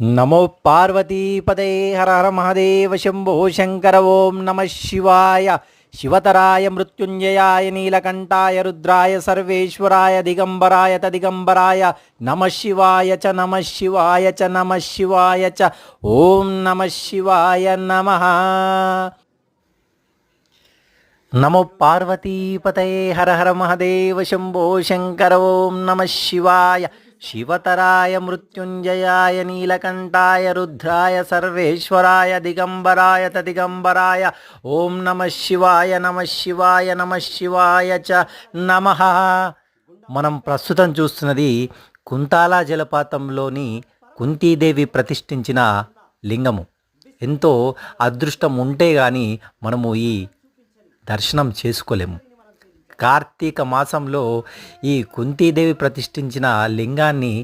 నమో పార్వతీపదే హర హర మహదేవ శంభో శంకర ఓం నమ శివాయ. శివతరాయ మృత్యుంజయాయ నీలకంఠాయ రుద్రాయ సర్వేశ్వరాయ దిగంబరాయ తదిగంబరాయ నమ శివాయ చ నమ శివాయ చ నమ శివాయ చ. ఓం నమ శివాయ నమ. నమో పార్వతీపతయే హర హర మహదేవ శంభో శంకర ఓం నమ శివాయ. శివతరాయ మృత్యుంజయాయ నీలకంఠాయ రుద్రాయ సర్వేశ్వరాయ దిగంబరాయ తదిగంబరాయ ఓం నమ శివాయ నమ శివాయ నమ శివాయ చ నమ. మనం ప్రస్తుతం చూస్తున్నది కుంతాలా జలపాతంలోని కుంతీదేవి ప్రతిష్ఠించిన లింగము. ఎంతో అదృష్టం ఉంటే కానీ మనము ఈ దర్శనం చేసుకోలేము. కార్తీక మాసంలో ఈ కుంతీదేవి ప్రతిష్ఠించిన లింగాన్ని